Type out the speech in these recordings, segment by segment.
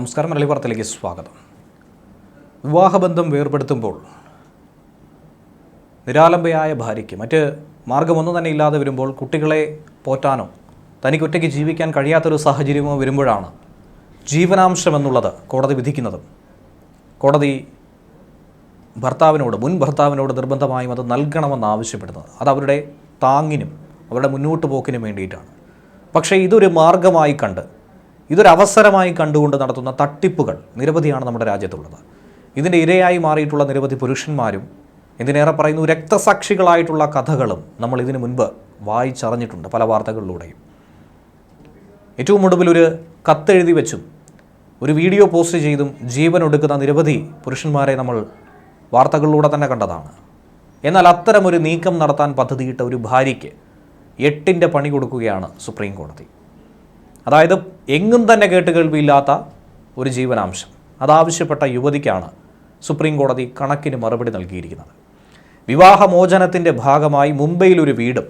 നമസ്കാരം മലയാളി വാർത്തയിലേക്ക് സ്വാഗതം. വിവാഹബന്ധം വേർപെടുത്തുമ്പോൾ നിരാലംബയായ ഭാര്യയ്ക്ക് മറ്റ് മാർഗമൊന്നും തന്നെ ഇല്ലാതെ വരുമ്പോൾ കുട്ടികളെ പോറ്റാനോ തനിക്ക് ഒറ്റയ്ക്ക് ജീവിക്കാൻ കഴിയാത്തൊരു സാഹചര്യമോ വരുമ്പോഴാണ് ജീവനാംശം എന്നുള്ളത് കോടതി വിധിക്കുന്നത്. കോടതി ഭർത്താവിനോട് മുൻ ഭർത്താവിനോട് നിർബന്ധമായും അത് നൽകണമെന്ന് ആവശ്യപ്പെടുന്നത്. അത് അവരുടെ താങ്ങിനും അവരുടെ മുന്നോട്ട് പോക്കിനും വേണ്ടിയിട്ടാണ്. പക്ഷേ ഇതൊരു മാർഗമായി കണ്ട് ഇതൊരു അവസരമായി കണ്ടുകൊണ്ട് നടത്തുന്ന തട്ടിപ്പുകൾ നിരവധിയാണ് നമ്മുടെ രാജ്യത്തുള്ളത്. ഇതിന്റെ ഇരയായി മാറിയിട്ടുള്ള നിരവധി പുരുഷന്മാരും ഇതിനേറെ പറയുന്നു രക്തസാക്ഷികളായിട്ടുള്ള കഥകളും നമ്മൾ ഇതിനു മുൻപ് വായിച്ചറിഞ്ഞിട്ടുണ്ട് പല വാർത്തകളിലൂടെയും. ഏറ്റവും ഒടുവിൽ ഒരു കത്തെഴുതി വെച്ചും ഒരു വീഡിയോ പോസ്റ്റ് ചെയ്തും ജീവൻ ഒടുക്കുന്ന നിരവധി പുരുഷന്മാരെ നമ്മൾ വാർത്തകളിലൂടെ തന്നെ കണ്ടതാണ്. എന്നാൽ അത്തരമൊരു നീക്കം നടത്താൻ പദ്ധതിയിട്ട ഒരു ഭാര്യയ്ക്ക് എട്ടിന്റെ പണി കൊടുക്കുകയാണ് സുപ്രീം കോടതി. അതായത് എങ്ങും തന്നെ കേട്ടുകേൾവിയില്ലാത്ത ഒരു ജീവനാംശം. അതാവശ്യപ്പെട്ട യുവതിക്കാണ് സുപ്രീം കോടതി കണക്കിന് മറുപടി നൽകിയിരിക്കുന്നത്. വിവാഹമോചനത്തിന്റെ ഭാഗമായി മുംബൈയിൽ ഒരു വീടും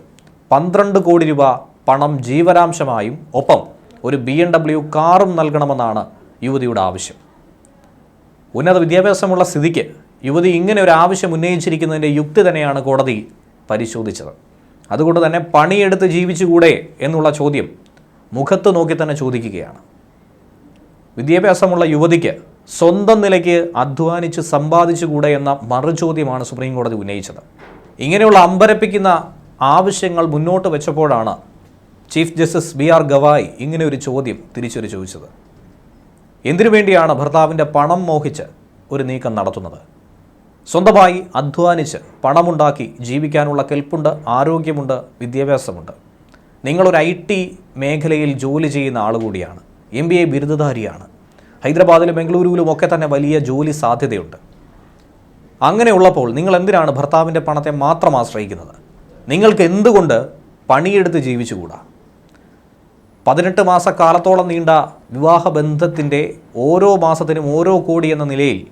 പന്ത്രണ്ട് കോടി രൂപ പണം ജീവനാംശമായും ഒപ്പം ഒരു ബി എം ഡബ്ല്യു കാറും നൽകണമെന്നാണ് യുവതിയുടെ ആവശ്യം. ഉന്നത വിദ്യാഭ്യാസമുള്ള സ്ഥിതിക്ക് യുവതി ഇങ്ങനെ ഒരു ആവശ്യം ഉന്നയിച്ചിരിക്കുന്നതിന്റെ യുക്തി തന്നെയാണ് കോടതി പരിശോധിച്ചത്. അതുകൊണ്ട് തന്നെ പണിയെടുത്ത് ജീവിച്ചുകൂടെ എന്നുള്ള ചോദ്യം മുഖത്ത് നോക്കി തന്നെ ചോദിക്കുകയാണ്. വിദ്യാഭ്യാസമുള്ള യുവതിക്ക് സ്വന്തം നിലയ്ക്ക് അധ്വാനിച്ച് സമ്പാദിച്ചുകൂടെ എന്ന മറുചോദ്യമാണ് സുപ്രീം കോടതി ഉന്നയിച്ചത്. ഇങ്ങനെയുള്ള അമ്പരപ്പിക്കുന്ന ആവശ്യങ്ങൾ മുന്നോട്ട് വെച്ചപ്പോഴാണ് chief justice B R Gavai ഇങ്ങനെ ഒരു ചോദ്യം തിരിച്ചൊരു ചോദിച്ചത്. എന്തിനു വേണ്ടിയാണ് ഭർത്താവിന്റെ പണം മോഹിച്ച് ഒരു നീക്കം നടത്തുന്നത്? സ്വന്തമായി അധ്വാനിച്ച് പണമുണ്ടാക്കി ജീവിക്കാനുള്ള കെൽപ്പുണ്ട് ആരോഗ്യമുണ്ട് വിദ്യാഭ്യാസമുണ്ട്. നിങ്ങളൊരു ഐ ടി മേഖലയിൽ ജോലി ചെയ്യുന്ന ആൾ കൂടിയാണ്. എം ബി എ ബിരുദധാരിയാണ്. ഹൈദരാബാദിലും ബംഗളൂരുവിലും ഒക്കെ തന്നെ വലിയ ജോലി സാധ്യതയുണ്ട്. അങ്ങനെയുള്ളപ്പോൾ നിങ്ങൾ എന്തിനാണ് ഭർത്താവിന്റെ പണത്തെ മാത്രം ആശ്രയിക്കുന്നത്? നിങ്ങൾക്ക് എന്തുകൊണ്ട് പണിയെടുത്ത് ജീവിച്ചുകൂടാ? പതിനെട്ട് മാസക്കാലത്തോളം നീണ്ട വിവാഹബന്ധത്തിന്റെ ഓരോ മാസത്തിനും ഓരോ കോടി എന്ന നിലയിൽ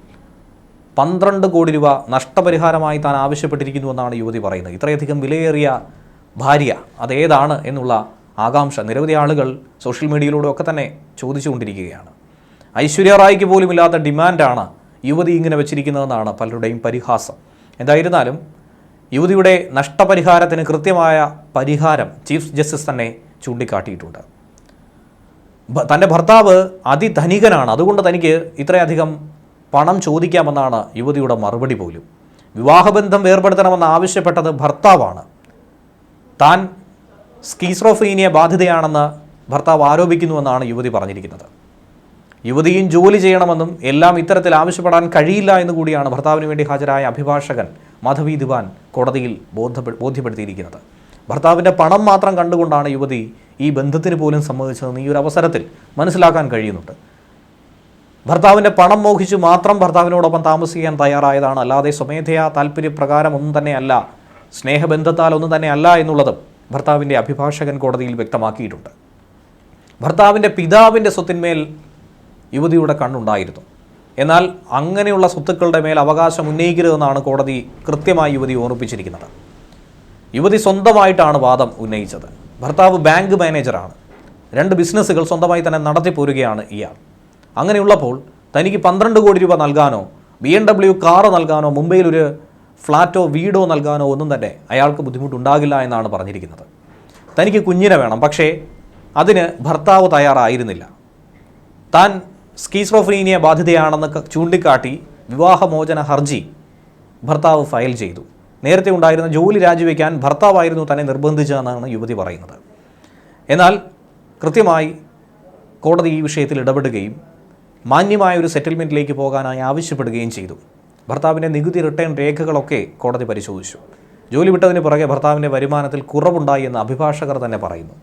പന്ത്രണ്ട് കോടി രൂപ നഷ്ടപരിഹാരമായി താൻ ആവശ്യപ്പെട്ടിരിക്കുന്നുവെന്നാണ് യുവതി പറയുന്നത്. ഇത്രയധികം വിലയേറിയ ഭാര്യ അതേതാണ് എന്നുള്ള ആകാംക്ഷ നിരവധി ആളുകൾ സോഷ്യൽ മീഡിയയിലൂടെ ഒക്കെ തന്നെ ചോദിച്ചുകൊണ്ടിരിക്കുകയാണ്. ഐശ്വര്യ റായിക്ക് പോലും ഇല്ലാത്ത ഡിമാൻഡാണ് യുവതി ഇങ്ങനെ വെച്ചിരിക്കുന്നതെന്നാണ് പലരുടെയും പരിഹാസം. എന്തായിരുന്നാലും യുവതിയുടെ നഷ്ടപരിഹാരത്തിന് കൃത്യമായ പരിഹാരം ചീഫ് ജസ്റ്റിസ് തന്നെ ചൂണ്ടിക്കാട്ടിയിട്ടുണ്ട്. തന്റെ ഭർത്താവ് അതിധനികനാണ്. അതുകൊണ്ട് തനിക്ക് ഇത്രയധികം പണം ചോദിക്കാമെന്നാണ് യുവതിയുടെ മറുപടി പോലും. വിവാഹബന്ധം വേർപെടുത്തണമെന്ന് ആവശ്യപ്പെട്ടത് ഭർത്താവാണ്. താൻ സ്കീസ്ട്രോഫീനിയ ബാധിതയാണെന്ന് ഭർത്താവ് ആരോപിക്കുന്നുവെന്നാണ് യുവതി പറഞ്ഞിരിക്കുന്നത്. യുവതിയും ജോലി ചെയ്യണമെന്നും എല്ലാം ഇത്തരത്തിൽ ആവശ്യപ്പെടാൻ കഴിയില്ല എന്നു കൂടിയാണ് ഭർത്താവിന് വേണ്ടി ഹാജരായ അഭിഭാഷകൻ മാധവി ദിവാൻ കോടതിയിൽ ബോധ്യപ്പെ ബോധ്യപ്പെടുത്തിയിരിക്കുന്നത്. ഭർത്താവിന്റെ പണം മാത്രം കണ്ടുകൊണ്ടാണ് യുവതി ഈ ബന്ധത്തിന് പോലും സമ്മതിച്ചതെന്ന് ഈ ഒരു അവസരത്തിൽ മനസ്സിലാക്കാൻ കഴിയുന്നുണ്ട്. ഭർത്താവിന്റെ പണം മോഹിച്ച് മാത്രം ഭർത്താവിനോടൊപ്പം താമസിക്കാൻ തയ്യാറായതാണ്. അല്ലാതെ സ്വമേധയാ താല്പര്യപ്രകാരം ഒന്നും തന്നെയല്ല സ്നേഹബന്ധത്താൽ ഒന്നും തന്നെ അല്ല എന്നുള്ളതും ഭർത്താവിന്റെ അഭിഭാഷകൻ കോടതിയിൽ വ്യക്തമാക്കിയിട്ടുണ്ട്. ഭർത്താവിന്റെ പിതാവിന്റെ സ്വത്തിന്മേൽ യുവതിയുടെ കണ്ണുണ്ടായിരുന്നു. എന്നാൽ അങ്ങനെയുള്ള സ്വത്തുക്കളുടെ മേൽ അവകാശം ഉന്നയിക്കരുതെന്നാണ് കോടതി കൃത്യമായി യുവതി ഓർമ്മിപ്പിച്ചിരിക്കുന്നത്. യുവതി സ്വന്തമായിട്ടാണ് വാദം ഉന്നയിച്ചത്. ഭർത്താവ് ബാങ്ക് മാനേജറാണ്. രണ്ട് ബിസിനസ്സുകൾ സ്വന്തമായി തന്നെ നടത്തിപ്പോരുകയാണ് ഇയാൾ. അങ്ങനെയുള്ളപ്പോൾ തനിക്ക് പന്ത്രണ്ട് കോടി രൂപ നൽകാനോ ബി എം ഡബ്ല്യു കാറ് നൽകാനോ മുംബൈയിൽ ഒരു ഫ്ലാറ്റോ വീടോ നൽകാനോ ഒന്നും തന്നെ അയാൾക്ക് ബുദ്ധിമുട്ടുണ്ടാകില്ല എന്നാണ് പറഞ്ഞിരിക്കുന്നത്. തനിക്ക് കുഞ്ഞിനെ വേണം പക്ഷേ അതിന് ഭർത്താവ് തയ്യാറായിരുന്നില്ല. താൻ സ്കീസ്ട്രോഫ്രീനിയ ബാധിതയാണെന്ന് ചൂണ്ടിക്കാട്ടി വിവാഹമോചന ഹർജി ഭർത്താവ് ഫയൽ ചെയ്തു. നേരത്തെ ഉണ്ടായിരുന്ന ജോലി രാജിവെക്കാൻ ഭർത്താവായിരുന്നു തന്നെ നിർബന്ധിച്ചതെന്നാണ് യുവതി പറയുന്നത്. എന്നാൽ കൃത്യമായി കോടതി ഈ വിഷയത്തിൽ ഇടപെടുകയും മാന്യമായ ഒരു സെറ്റിൽമെന്റിലേക്ക് പോകാനായി ആവശ്യപ്പെടുകയും ചെയ്തു. ഭർത്താവിന്റെ നികുതി റിട്ടേൺ രേഖകളൊക്കെ കോടതി പരിശോധിച്ചു. ജോലി വിട്ടതിന് പുറകെ ഭർത്താവിന്റെ വരുമാനത്തിൽ കുറവുണ്ടായി എന്ന് അഭിഭാഷകർ തന്നെ പറയുന്നു.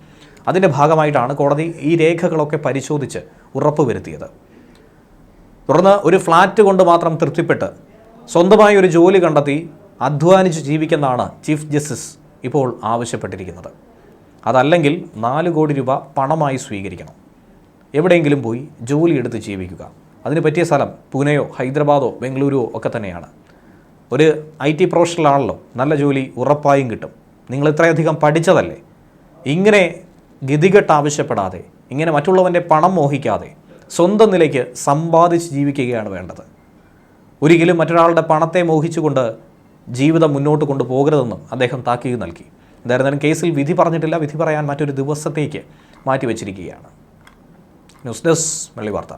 അതിന്റെ ഭാഗമായിട്ടാണ് കോടതി ഈ രേഖകളൊക്കെ പരിശോധിച്ച് ഉറപ്പുവരുത്തിയത്. തുടർന്ന് ഒരു ഫ്ലാറ്റ് കൊണ്ട് മാത്രം തൃപ്തിപ്പെട്ട് സ്വന്തമായി ഒരു ജോലി കണ്ടെത്തി അധ്വാനിച്ച് ജീവിക്കുന്നതാണ് ചീഫ് ജസ്റ്റിസ് ഇപ്പോൾ ആവശ്യപ്പെട്ടിരിക്കുന്നത്. അതല്ലെങ്കിൽ നാല് കോടി രൂപ പണമായി സ്വീകരിക്കണം. എവിടെയെങ്കിലും പോയി ജോലിയെടുത്ത് ജീവിക്കുക. അതിന് പറ്റിയ സ്ഥലം പൂനെയോ ഹൈദരാബാദോ ബംഗളൂരുവോ ഒക്കെ തന്നെയാണ്. ഒരു ഐ ടി പ്രൊഫഷണലാണല്ലോ. നല്ല ജോലി ഉറപ്പായും കിട്ടും. നിങ്ങൾ ഇത്രയധികം പഠിച്ചതല്ലേ? ഇങ്ങനെ ഗതികെട്ട് ആവശ്യപ്പെടാതെ ഇങ്ങനെ മറ്റുള്ളവന്റെ പണം മോഹിക്കാതെ സ്വന്തം നിലയ്ക്ക് സമ്പാദിച്ച് ജീവിക്കുകയാണ് വേണ്ടത്. ഒരിക്കലും മറ്റൊരാളുടെ പണത്തെ മോഹിച്ചുകൊണ്ട് ജീവിതം മുന്നോട്ട് കൊണ്ടുപോകരുതെന്നും അദ്ദേഹം താക്കീത് നൽകി. എന്തായിരുന്നാലും കേസിൽ വിധി പറഞ്ഞിട്ടില്ല. വിധി പറയാൻ മറ്റൊരു ദിവസത്തേക്ക് മാറ്റിവെച്ചിരിക്കുകയാണ്. ന്യൂസ് ഡെസ്ക് വെള്ളി വാർത്ത.